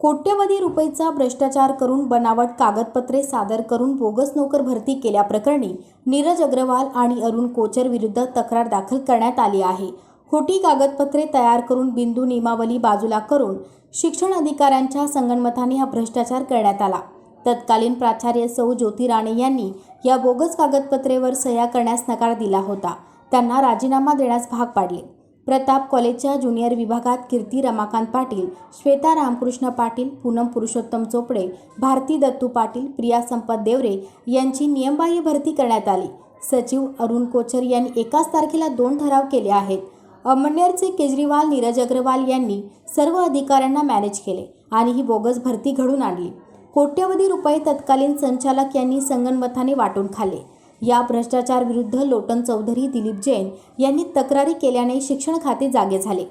कोट्यवधी रुपयेचा भ्रष्टाचार करून बनावट कागदपत्रे सादर करून बोगस नोकर भरती केल्याप्रकरणी नीरज अग्रवाल आणि अरुण कोचर विरुद्ध तक्रार दाखल करण्यात आली आहे. खोटी कागदपत्रे तयार करून बिंदू नियमावली बाजूला करून शिक्षण अधिकाऱ्यांच्या संगणमताने हा भ्रष्टाचार करण्यात आला. तत्कालीन प्राचार्य सौ ज्योती राणे यांनी या बोगस कागदपत्रेवर सह्या करण्यास नकार दिला होता. त्यांना राजीनामा देण्यास भाग पाडले. प्रताप कॉलेजच्या ज्युनियर विभागात कीर्ती रमाकांत पाटील श्वेता रामकृष्ण पाटील पूनम पुरुषोत्तम चोपडे भारती दत्तू पाटील प्रिया संपत देवरे यांची नियमबाह्य भरती करण्यात आली. सचिव अरुण कोचर यांनी एकाच तारखेला दोन ठराव केले आहेत. अमळनेरचे केजरीवाल नीरज अग्रवाल यांनी सर्व अधिकाऱ्यांना मॅनेज केले आणि ही बोगस भरती घडून आणली. कोट्यवधी रुपये तत्कालीन संचालक यांनी संगनमताने वाटून खाल्ले. या भ्रष्टाचार विरुद्ध लोटन चौधरी दिलीप जैन यांनी तक्रारी केल्याने शिक्षण खाते जागे झाले.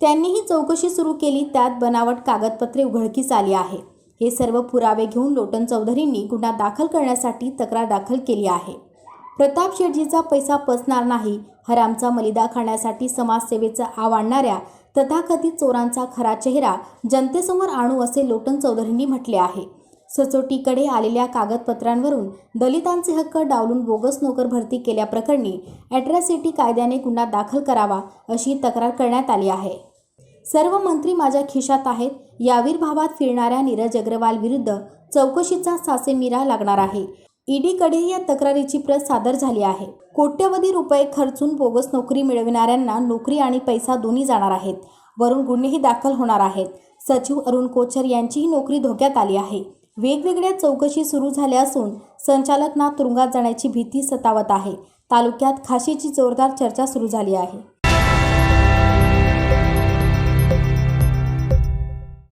त्यांनीही चौकशी सुरू केली त्यात बनावट कागदपत्रे उघडकीस आली आहे. हे सर्व पुरावे घेऊन लोटन चौधरींनी गुन्हा दाखल करण्यासाठी तक्रार दाखल केली आहे. प्रताप शेटजीचा पैसा पचणार नाही हरामचा मलिदा खाण्यासाठी समाजसेवेचा आव आणणाऱ्या तथाकथित चोरांचा खरा चेहरा जनतेसमोर आणू असे लोटन चौधरींनी म्हटले आहे. सचोटीकडे आलेल्या कागदपत्रांवरून दलितांचे हक्क डावलून बोगस नोकर भरती केल्याप्रकरणी अॅट्रॅसिटी कायद्याने गुन्हा दाखल करावा अशी तक्रार करण्यात आली आहे. सर्व मंत्री माझ्या खिशात आहेत या आविर्भावात फिरणाऱ्या नीरज अग्रवाल विरुद्ध चौकशीचा सासेमिरा लागणार आहे. ईडीकडे या तक्रारीची प्रत सादर झाली आहे. कोट्यवधी रुपये खर्चून बोगस नोकरी मिळविणाऱ्यांना नोकरी आणि पैसा दोन्ही जाणार आहेत. वरून गुन्हेही दाखल होणार आहेत. सचिव अरुण कोचर यांचीही नोकरी धोक्यात आली आहे. वेगवेगळ्या चौकशी सुरू झाल्या असून संचालकांना तुरुंगात जाण्याची भीती सतावत आहे. तालुक्यात खाशीची जोरदार चर्चा सुरू झाली आहे.